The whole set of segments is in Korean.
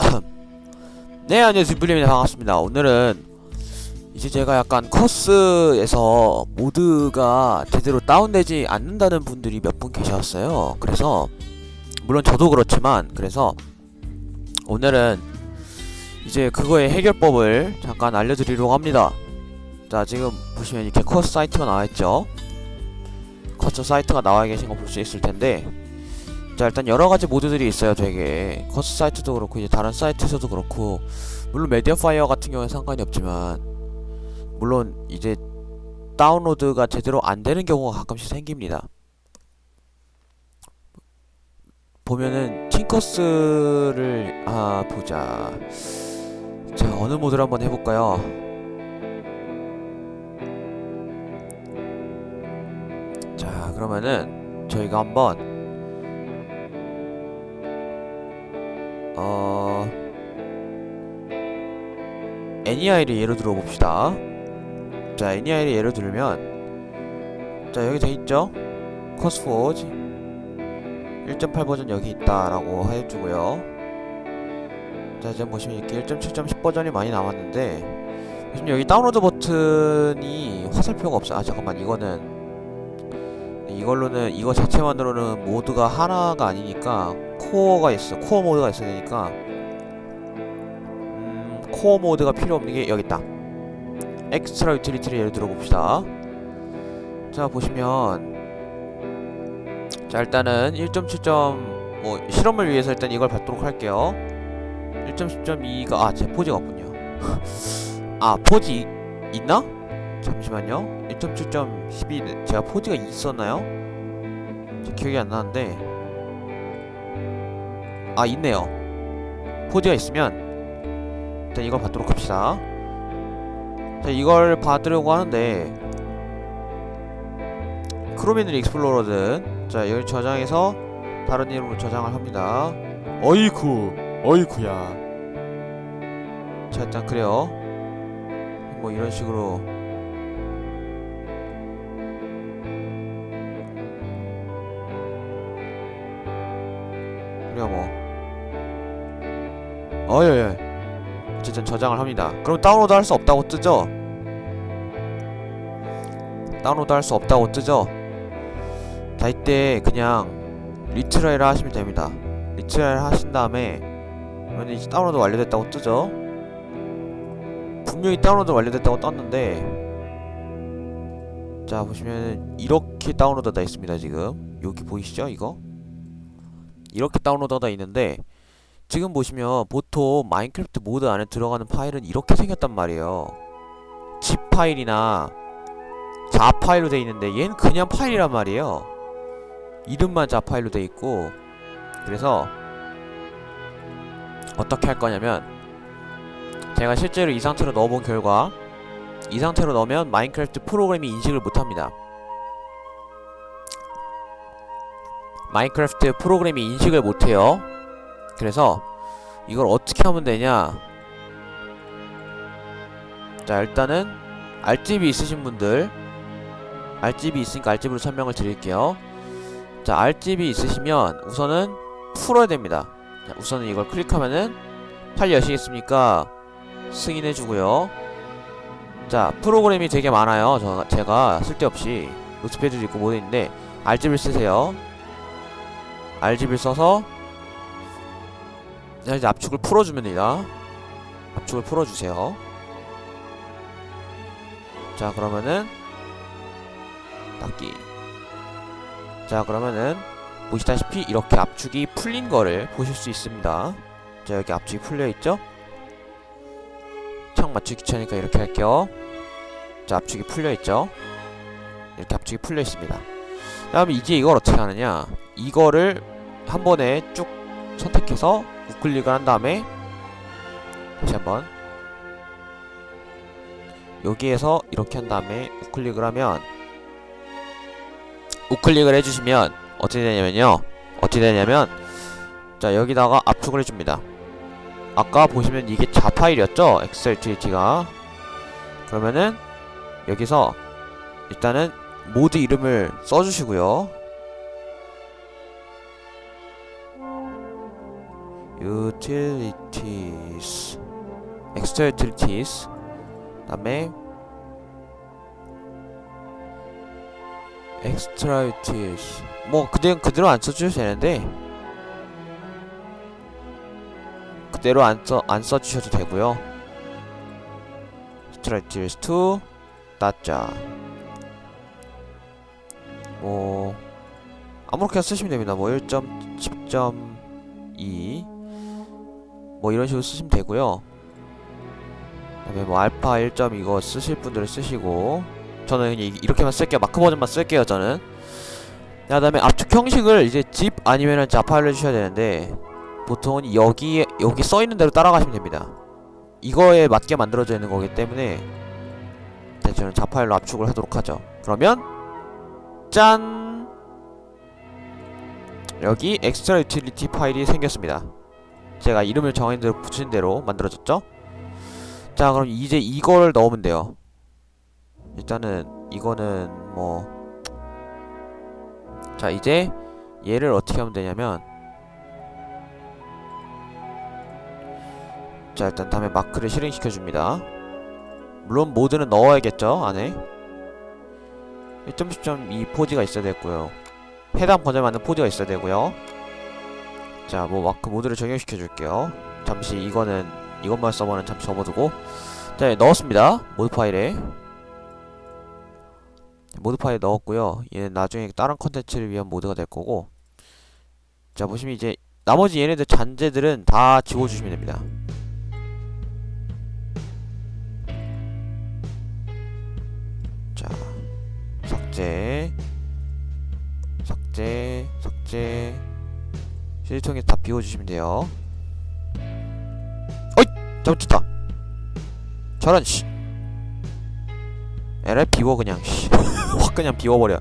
네 안녕하세요. 블리입니다. 반갑습니다. 오늘은 이제 제가 약간 커스에서 모드가 제대로 다운되지 않는다는 분들이 몇 분 계셨어요. 그래서 물론 저도 그렇지만 그래서 오늘은 이제 그거의 해결법을 잠깐 알려드리려고 합니다. 자 지금 보시면 이렇게 커스 사이트가 나와있죠? 커스 사이트가 나와 계신 거 볼 수 있을 텐데 자 일단 여러 가지 모드들이 있어요 되게. 커스 사이트도 그렇고 이제 다른 사이트에서도 그렇고. 물론 메디어 파이어 같은 경우는 상관이 없지만 물론 이제 다운로드가 제대로 안 되는 경우가 가끔씩 생깁니다. 보면은 팅커스를 아 보자. 자 어느 모드를 한번 해볼까요? 자 그러면은 저희가 한번 어 NEI를 예로 들어 봅시다. 자, NEI를 예로 들면 자 여기 돼 있죠? 커스포즈 1.8 버전 여기 있다라고 해주고요. 자, 지금 보시면 이렇게 1.7.10 버전이 많이 남았는데 지금 여기 다운로드 버튼이 화살표가 없어. 아 잠깐만 이거는 이걸로는 이거 자체만으로는 모드가 하나가 아니니까 코어가 있어. 코어 모드가 있어야 되니까 음, 코어 모드가 필요 없는 게 여기 있다. 엑스트라 유틸리티를 예를 들어 봅시다. 자 보시면 자 일단은 1.7. 뭐 실험을 위해서 일단 이걸 받도록 할게요. 1.10.2가 아 제 포지가 없군요. 아 포지 있나? 잠시만요. 1.7.12 제가 포지가 있었나요? 제 기억이 안 나는데 아 있네요. 포지가 있으면 일단 이걸 받도록 합시다. 자 이걸 받으려고 하는데 크로미는 익스플로러든 자 이걸 저장해서 다른 이름으로 저장을 합니다. 어이쿠 어이쿠야. 자 일단 그래요. 뭐 이런 식으로 어 예 예. 어쨌든 저장을 합니다. 그럼 다운로드 할 수 없다고 뜨죠? 다운로드 할 수 없다고 뜨죠? 자 이때 그냥 리트라이를 하시면 됩니다. 리트라이를 하신 다음에 그러면 이제 다운로드 완료됐다고 뜨죠? 분명히 다운로드 완료됐다고 떴는데 자 보시면 이렇게 다운로드가 있습니다 지금 여기 보이시죠 이거? 이렇게 다운로드가 있는데 지금 보시면 보통 마인크래프트 모드 안에 들어가는 파일은 이렇게 생겼단 말이에요. zip 파일이나 자 파일로 돼 있는데 얘는 그냥 파일이란 말이에요. 이름만 자 파일로 돼 있고 그래서 어떻게 할 거냐면 제가 실제로 이 상태로 넣어본 결과 이 상태로 넣으면 마인크래프트 프로그램이 인식을 못합니다. 마인크래프트 프로그램이 인식을 못해요. 그래서 이걸 어떻게 하면 되냐? 자 일단은 RGB 있으신 분들 RGB 있으니까 RGB로 설명을 드릴게요. 자 RGB 있으시면 우선은 풀어야 됩니다. 자, 우선은 이걸 클릭하면은 파일 여시겠습니까? 승인해 주고요. 자 프로그램이 되게 많아요. 저, 제가 쓸데없이 노트패드도 있고 모두 있는데 RGB를 쓰세요. RGB를 써서 자 이제 압축을 풀어주면 됩니다. 압축을 풀어주세요. 자 그러면은 닫기. 자 그러면은 보시다시피 이렇게 압축이 풀린 거를 보실 수 있습니다. 자 여기 압축이 풀려있죠? 창 맞추기 귀찮으니까 이렇게 할게요. 자 압축이 풀려있죠? 이렇게 압축이 풀려있습니다. 그 다음에 이제 이걸 어떻게 하느냐? 이거를 한 번에 쭉 선택해서 우클릭을 한 다음에 다시 한번 여기에서 이렇게 한 다음에 우클릭을 하면 우클릭을 해주시면 어떻게 되냐면요. 어떻게 되냐면 자 여기다가 압축을 해줍니다. 아까 보시면 이게 자 파일이었죠? XLTT가. 그러면은 여기서 일단은 모드 이름을 써주시고요 utilities extra utilities 그다음에 extra utilities 뭐 그대로 그대로 안 써주셔도 되는데 그대로 안 써 안 써주셔도 되고요. extra utilities 2 따짜 뭐 아무렇게나 쓰시면 됩니다. 뭐 1.10.2 뭐 이런 식으로 쓰시면 되고요. 그다음에 뭐 알파 1. 이거 쓰실 분들은 쓰시고 저는 이- 이렇게만 쓸게요. 마크 버전만 쓸게요. 저는. 자, 그다음에 압축 형식을 이제 zip 아니면은 자파일로 해주셔야 되는데 보통은 여기 여기 써 있는 대로 따라가시면 됩니다. 이거에 맞게 만들어져 있는 거기 때문에 네, 저는 자파일로 압축을 하도록 하죠. 그러면 짠 여기 엑스트라 유틸리티 파일이 생겼습니다. 제가 이름을 정한 대로 붙인 대로 만들어졌죠? 자, 그럼 이제 이걸 넣으면 돼요. 일단은 이거는 뭐 자, 이제 얘를 어떻게 하면 되냐면 자, 일단 다음에 마크를 실행시켜 줍니다. 물론 모드는 넣어야겠죠, 안에. 1.10.2 포지가 있어야 되고요. 해당 버전에 맞는 포즈가 있어야 되고요. 자, 뭐 마크 모드를 적용시켜 줄게요. 잠시 이거는 이것만 서버는 잠시 접어두고 자, 예, 넣었습니다. 모드 파일에 모드 파일 넣었고요. 얘는 나중에 다른 컨텐츠를 위한 모드가 될 거고 자, 보시면 이제 나머지 얘네들 잔재들은 다 지워주시면 됩니다. 자, 삭제 삭제, 삭제. 실통에 다 비워주시면 돼요. 어이! 잘못했다. 저런, 씨. 에라, 비워, 그냥, 씨. 확 그냥 비워버려.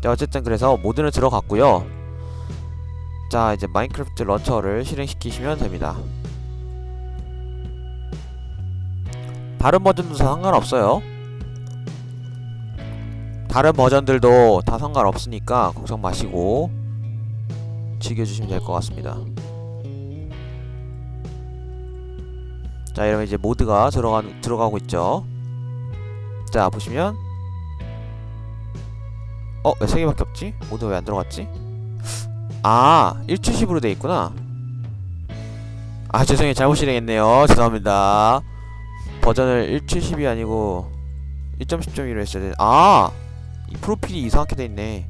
자, 어쨌든 그래서 모드는 들어갔고요. 자, 이제 마인크래프트 런처를 실행시키시면 됩니다. 다른 버전도 상관없어요. 다른 버전들도 다 상관없으니까 걱정 마시고 즐겨주시면 될 것 같습니다. 자 이러면 이제 모드가 들어가, 들어가고 있죠. 자 보시면 어? 왜 3개밖에 없지? 모드 왜 안 들어갔지? 아 170으로 돼 있구나 아 죄송해요 잘못 실행했네요 죄송합니다 버전을 170이 아니고 1.10.1로 했어야 돼. 아! 이 프로필이 이상하게 돼 있네.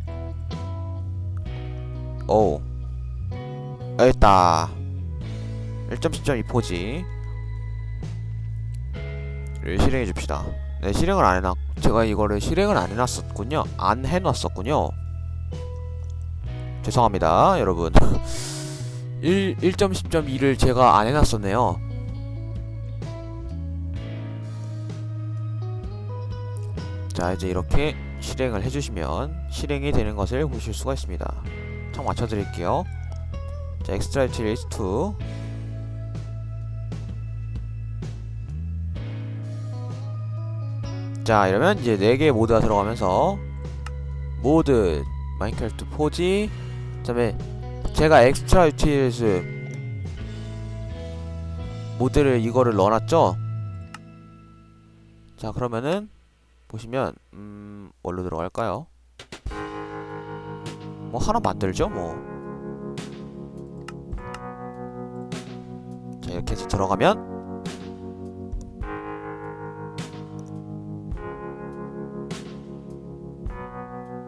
오. 됐다. 1.10.2 포지. 를 실행해 줍시다. 네, 실행을 안 해놨, 제가 이거를 실행을 안 해놨었군요. 안 해놨었군요. 죄송합니다, 여러분. 1, 1.10.2를 제가 안 해놨었네요. 자 이제 이렇게 실행을 해주시면 실행이 되는 것을 보실 수가 있습니다. 참 맞춰드릴게요. 자 엑스트라 유틸리스 2자 이러면 이제 4개의 모드가 들어가면서 모드 마인크래프트 포지 그 다음에 제가 엑스트라 유틸리스 모드를 이거를 넣어놨죠 자 그러면은 보시면 음 뭘로 들어갈까요? 뭐 하나 만들죠 뭐. 자 이렇게 해서 들어가면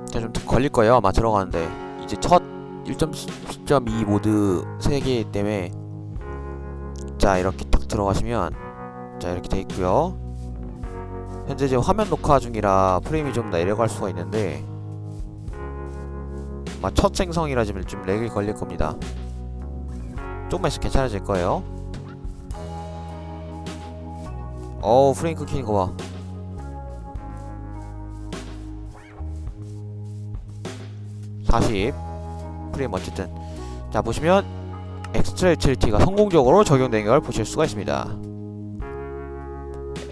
자좀 걸릴 거예요 아마 들어가는데 이제 첫 1.10.2 모드 3개 때문에 자 이렇게 딱 들어가시면 자 이렇게 돼 있고요. 현재 지금 화면 녹화 중이라 프레임이 좀 내려갈 수가 있는데 첫 생성이라 지금 좀 렉이 걸릴 겁니다. 조금만 있으면 괜찮아질 거예요. 어우 프레임 끊기는 거 봐. (40) 프레임 어쨌든 자 보시면 엑스트라 유틸리티가 성공적으로 적용된 걸 보실 수가 있습니다.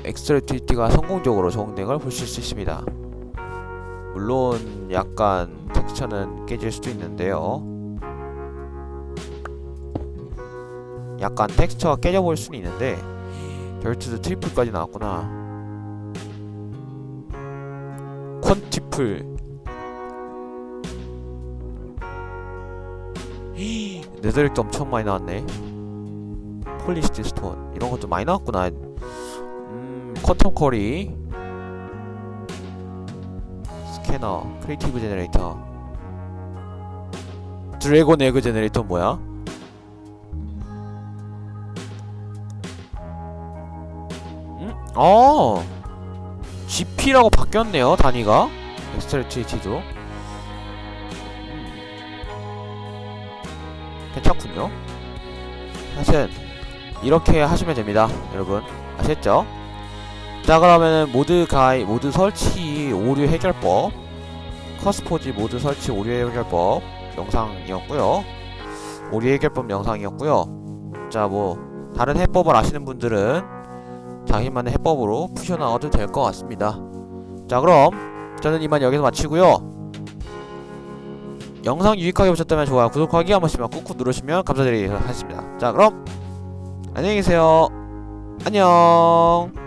엑스트라 유틸리티가 성공적으로 적용된 걸 보실 수 있습니다. 물론 약간 텍스처는 깨질 수도 있는데요. 약간 텍스처가 깨져 보일 수는 있는데 벨트도 트리플까지 나왔구나. 퀀티플. 네더릭도 엄청 많이 나왔네. 폴리시티 스톤. 이런 것도 많이 나왔구나. 음 퀀텀 쿼리. 스캐너 크리에이티브 제너레이터. 드래곤 에그 제너레이터 뭐야? 어. GP라고 바뀌었네요 단위가. 엑스트레치도 괜찮군요. 하여튼 이렇게 하시면 됩니다 여러분. 아셨죠? 자 그러면은 모드 가이 모드 설치 오류 해결법. 커스포지 모드 설치 오류 해결법 영상이었고요. 오류 해결법 영상이었고요. 자 뭐 다른 해법을 아시는 분들은 자기만의 해법으로 푸셔나가도 될 것 같습니다. 자 그럼 저는 이만 여기서 마치고요. 영상 유익하게 보셨다면 좋아요 구독하기 한 번씩만 꾹꾹 누르시면 감사드리겠습니다. 자 그럼 안녕히 계세요. 안녕